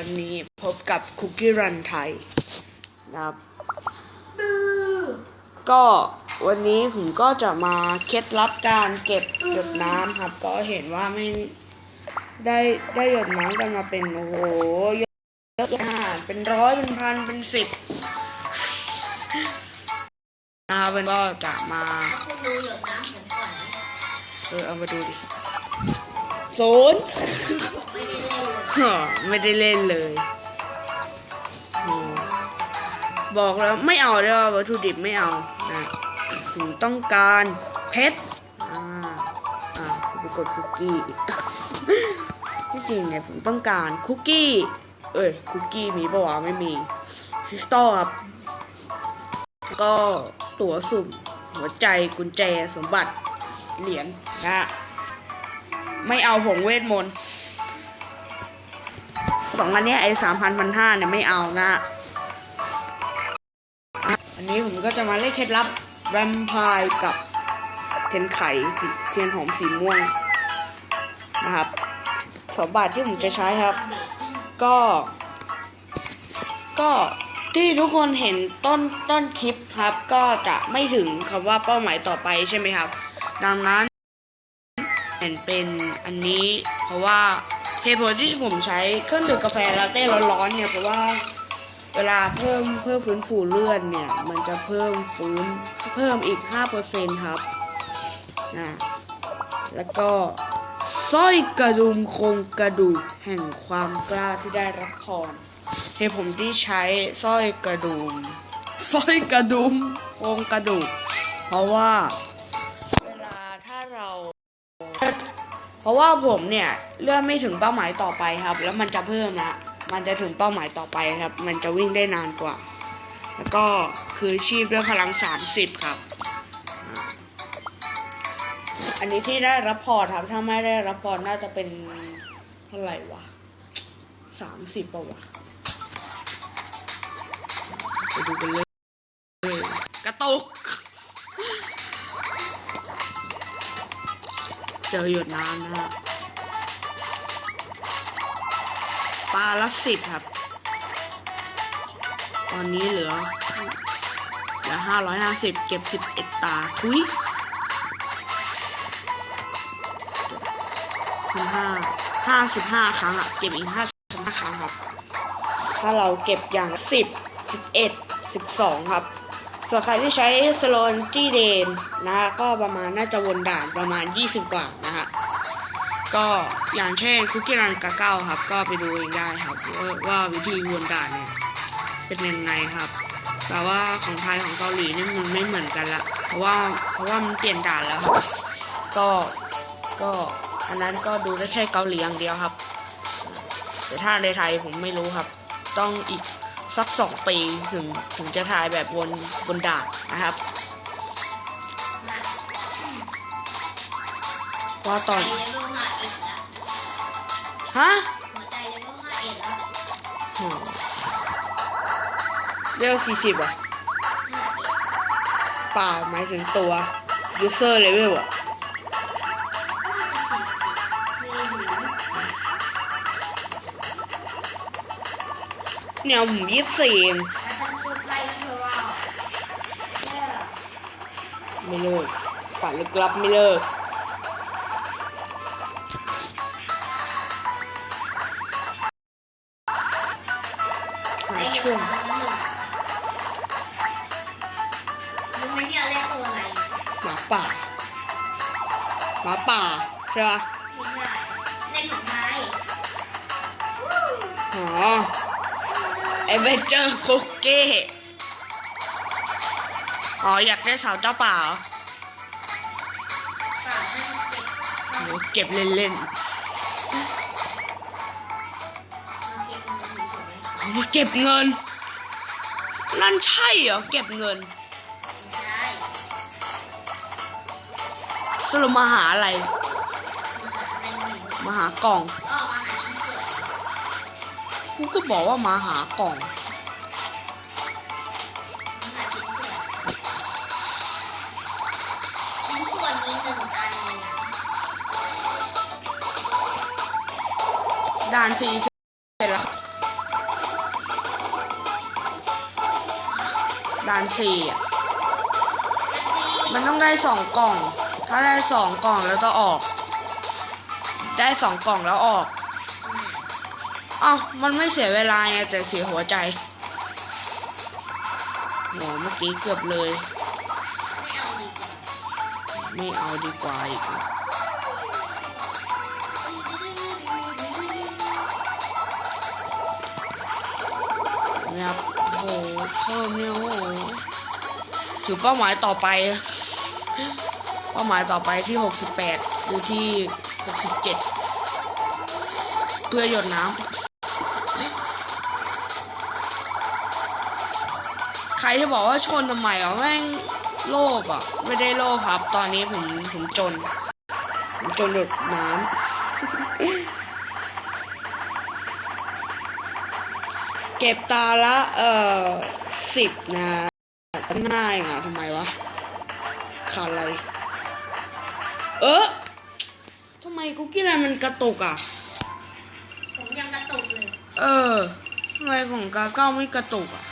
วันนี้พบกับคุกกี้รันไทยนะครับ ก็วันนี้ผมก็จะมาเคล็ดลับการเก็บหยดน้ำครับ ก็เห็นว่าไม่ได้ได้หยดน้ำกันมาเป็นโอ้โหเยอะเยอะมากเป็นร้อยเป็นพันเป็นสิบนะครับเป็นก็จะมาคุณดูหยดน้ำผมก่อนนะเออเอามาดูดิ ศูนย์ไม่ได้เล่นเลยบอกแล้วไม่เอาเลยว่าวัตถุดิบไม่เอานะผมต้องการเพชรอ่าอ่าไปกดคุกกี้ที่จริงเนี่ยผมต้องการคุกกี้ เอ้ยคุกกี้มีปะวะไม่มีคริสตัลครับก็ตั๋วสุ่มหัวใจกุญแจสมบัติเหรียญนะ ไม่เอาผงเวทมนต์สองอันนี้ไอ้สามพันพันห้าเนี่ยไม่เอานะอันนี้ผมก็จะมาเล่นเคล็ดลับแวมไพร์กับเทียนไขสีเทียนหอมสีม่วงนะครับสมบัติที่ผมจะใช้ครับ ก็ ก็ที่ทุกคนเห็นต้นต้นคลิปครับ ก็จะไม่ถึงคำว่าเป้าหมายต่อไปใช่ไหมครับ ดังนั้น เห็นเป็นอันนี้ เพราะว่าเหตุผลที่ผมใช้เครื่องดื่มกาแฟลาเต้ร้อนๆเนี่ยเพราะว่าเวลาเพิ่มเพิ่มฟื้นฟูเลือดเนี่ย มันจะเพิ่มฟื้นเพิ่มอีก 5%ครับนะแล้วก็สร้อยกระดุมโครงกระดูกแห่งความกล้าที่ได้รับพรเหตุผมที่ใช้สร้อยกระดุมสร้อยกระดุมโครงกระดูก เพราะว่า ราะว่าผมเนี่ยเลื่อนไม่ถึงเป้าหมายต่อไปครับ แล้วมันจะเพิ่มนะมันจะถึงเป้าหมายต่อไปครับ มันจะวิ่งได้นานกว่า แล้วก็คือชีพด้วยพลัง 30 ครับ อันนี้ที่ได้รับพอร์ตครับ ถ้าไม่ได้รับพอร์ตน่าจะเป็นเท่าไหร่วะสามสิบป่าวะไปดูกันเลย เจอหยดน้ำนะฮะปลาละสิบครับ ตอนนี้เหลือเหลือห้าร้อยห้าสิบเก็บสิบเอ็ดตาทุยพันห้าห้าสิบห้าครั้งอะเก็บอีกห้าสิบห้าครั้งครับ ถ้าเราเก็บอย่างสิบสิบเอ็ดสิบสองครับ ส่วนใครที่ใช้สโลนจี้เดนนะฮะก็ประมาณน่าจะวนด่านประมาณ 20 กว่านะฮะก็อย่างเช่นคุกกี้รันกาเก้าครับ ก็ไปดูเองได้ครับว่าว่าวิธีวนด่านเนี่ยเป็นยังไงครับ แต่ว่าของไทยของเกาหลีนี่มันไม่เหมือนกันละเพราะว่าเพราะว่ามันเปลี่ยนด่านแล้วครับก็ก็อันนั้นก็ดูได้แค่เกาหลีอย่างเดียวครับ แต่ถ้าในไทยผมไม่รู้ครับ ต้องอีก สักสองปีถึงถึงจะถ่ายแบบวนบนดานนะครับว่าตอนฮะเลเวลห้าเอ็ดแล้วโหเรียกสี่สิบอะ เปล่าหมายถึงตัว user level อะ เนี่ยผมยี่สิบสี่เองแล้วฉันพูดไล่เธอว่าเนี่ยไม่เลิกฝันลึกลับไม่เลิกหาไอ้ช่วงรู้ไหมเนี่ยเรียกตัวอะไรหมาป่าหมาป่าใช่ปะไม่ใช่เล่นของไทยอ๋อ เอเวเจอร์คุกกี้อ๋ออยากได้สาวเจ้าป่าเหรอเปล่าไม่ได้โหเก็บเล่นเก็บมาเก็บเงินเฉยๆเอามาเก็บเงิน นั่นใช่เหรอ เก็บเงินๆไม่ใช่สรุปมาหาอะไร มาหาอะไรหนึ่งมาหากล่อง กูก็บอกว่ามาหากล่องด่านสี่เสร็จแล้วด่านสี่อะมันต้องได้สองกล่อง ถ้าได้สองกล่องแล้วก็ออก ได้สองกล่องแล้วออก อ้าวมันไม่เสียเวลาไงแต่เสียหัวใจโหเมื่อกี้เกือบเลย ไม่เอาดีกว่าไม่เอาดีกว่าอีกอะครับโหเพิ่มเนี่ยโหถือเป้าหมายต่อไป เป้าหมายต่อไปที่ 68ดูที่ 67 เพื่อหยดน้ำ ใครที่บอกว่าชนทำไมอะแม่งโลภอะ ไม่ได้โลภครับ ตอนนี้ผมผมจน ผมจนหยดน้ำเก็บตาละ เอ่อสิบนะตั้งหน้าเองอะทำไมวะขาดอะไร เออทำไมคุกกี้อะไรมันกระตุกอะ ผมยังกระตุกเลย เออทำไมของกาเก้าไม่กระตุกอะ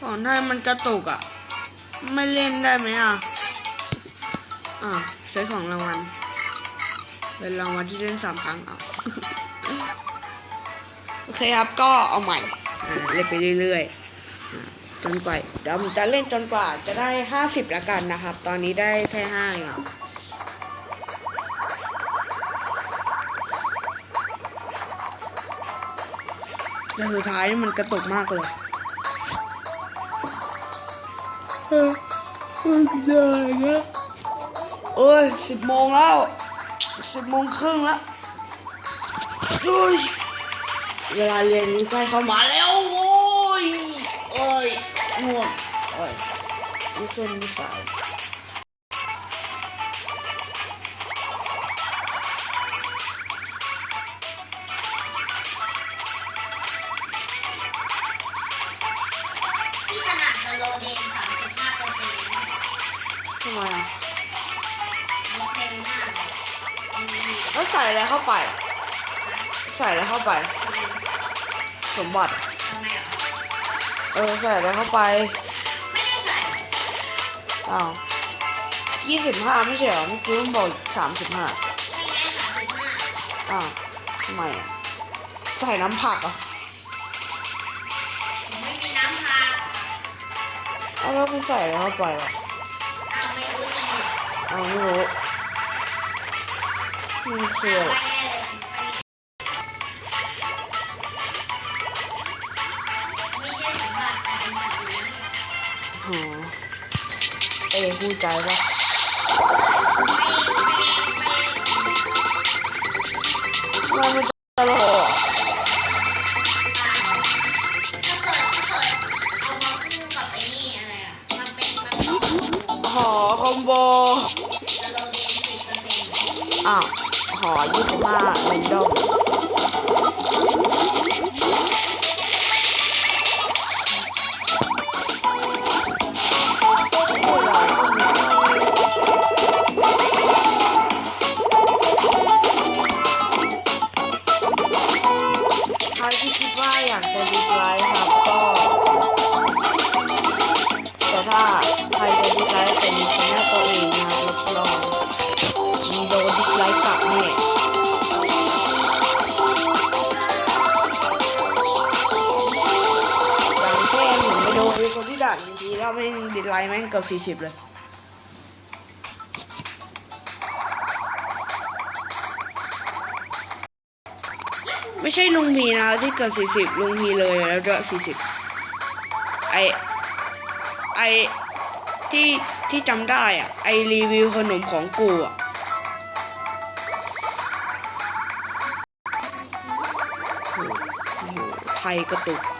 ของไทยมันกระตุกอะ ไม่เล่นได้ไหมอะ อ่าใช้ของรางวัล เป็นรางวัลที่เล่นสามครั้งเอาโอเคครับก็เอาใหม่ อ่าเล่นไปเรื่อยๆจนกว่าเดี๋ยวผมจะเล่นจนกว่าจะได้ห้าสิบละกันนะครับ ตอนนี้ได้แค่ห้าเองอะแต่สุดท้ายมันกระตุกมากเลย ออมันได้แล้วโอ้ยสิบโมงแล้วสิบโมงครึ่งแล้วเฮ้ยเวลาเรียนใกล้เข้ามาแล้ว โอ้ยโอ้ยง่วงโอ้ยมีเส้นมีสายาไป สมบัติทำไมอะเออใส่อะไรเข้าไป ไม่ได้ใส่อ้าวยี่สิบห้าไม่ใช่เหรอเมื่อกี้มันบอกสามสิบห้าไม่ได้สามสิบห้าอ้าวทำไมอะใส่น้ำผักเหรอะผมไม่มีน้ำพาอ้าวแล้วคุณใส่อะไรเข้าไปอะอ้าวไม่รู้จะหมดอ้าวไม่รู้นี่คืออะไร เอ้พู ผมไปโดนคนที่ด่านทีแล้วแม่งดิสไลค์แม่งเกือบสี่สิบเลยไม่ใช่ลุงพีนะที่เกิดสี่สิบลุงพีเลยแล้วก็สี่สิบไอไอที่ที่จำได้อะไอรีวิวขนมของกูอะไทยกระตุก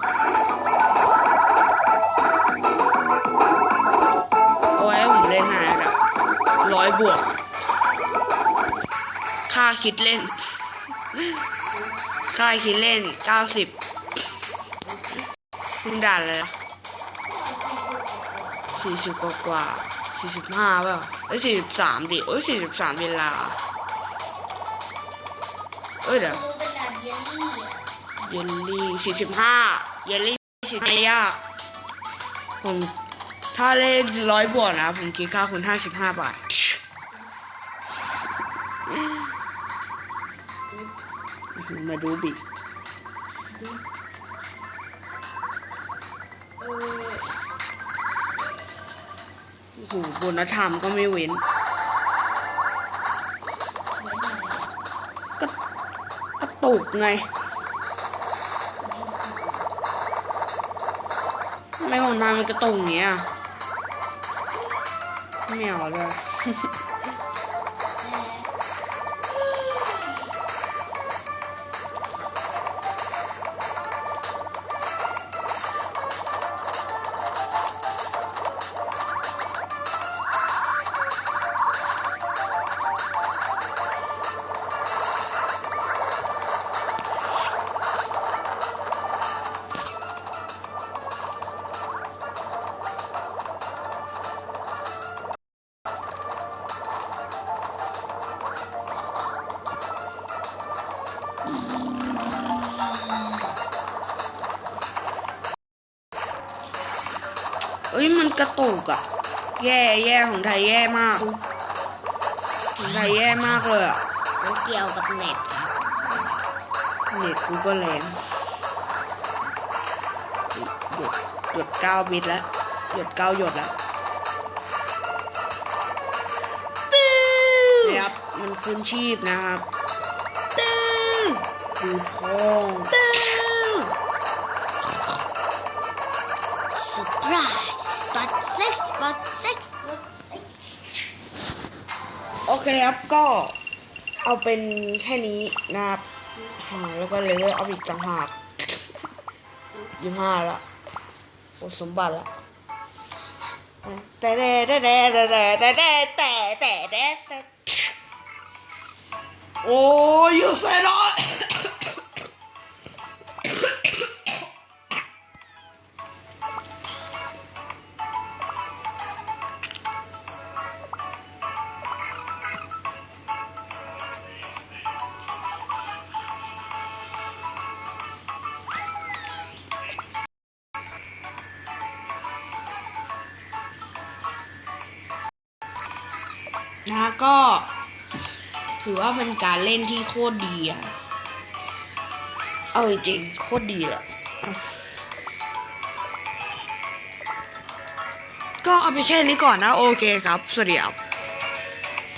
บวกค่าคิดเล่น ค่าคิดเล่นเก้าสิบมึงด่าเลยสี่สิบกว่ากว่าสี่สิบห้าเปล่าเอ้ยสี่สิบสามดิเอ้ยสี่สิบสามเวลา เอ้ยเดี๋ยวคือเยลลี่สี่สิบห้าเยลลี่สี่สิบห้ายากผมถ้าเล่นร้อยบวกนะ ผมคิดค่าคุณห้าสิบห้าบาท มาดูบิโอ้โหบนธรรมก็ไม่เว้น ก็กระตุกไงทำไมของนายมันกระตุกอย่างเงี้ยไม่เอาเลย เอ้ยมันกระตุกอะแย่แย่ของไทยแย่มากของไทยแย่มากเลยอะมันเกี่ยวกับเน็ตครับเน็ตกูก็แรงหยดหยดเก้าบิตแล้วหยดเก้าหยดแล้วนี่ครับมันคืนชีพนะครับตึ้ง ดูท้องตึ้งเซอร์ไพรส์บัตเซ็กซ์บัตเซ็กซ์โอเคครับก็เอาเป็นแค่นี้นะครับอ่าแล้วก็เลเวลเอาอีกต่างหากยี่ห้าละโอ้สมบัติละแต่แต่แต่แต่แต่แต่แต่แต่แต่แต่แต่โอ้ยอยู่เซนอ ก็ ถือว่าเป็นการเล่นที่โคตรดีอะเอาจริงโคตรดีอะก็เอาไปแค่นี้ก่อนนะ โอเคครับ สวัสดีครับ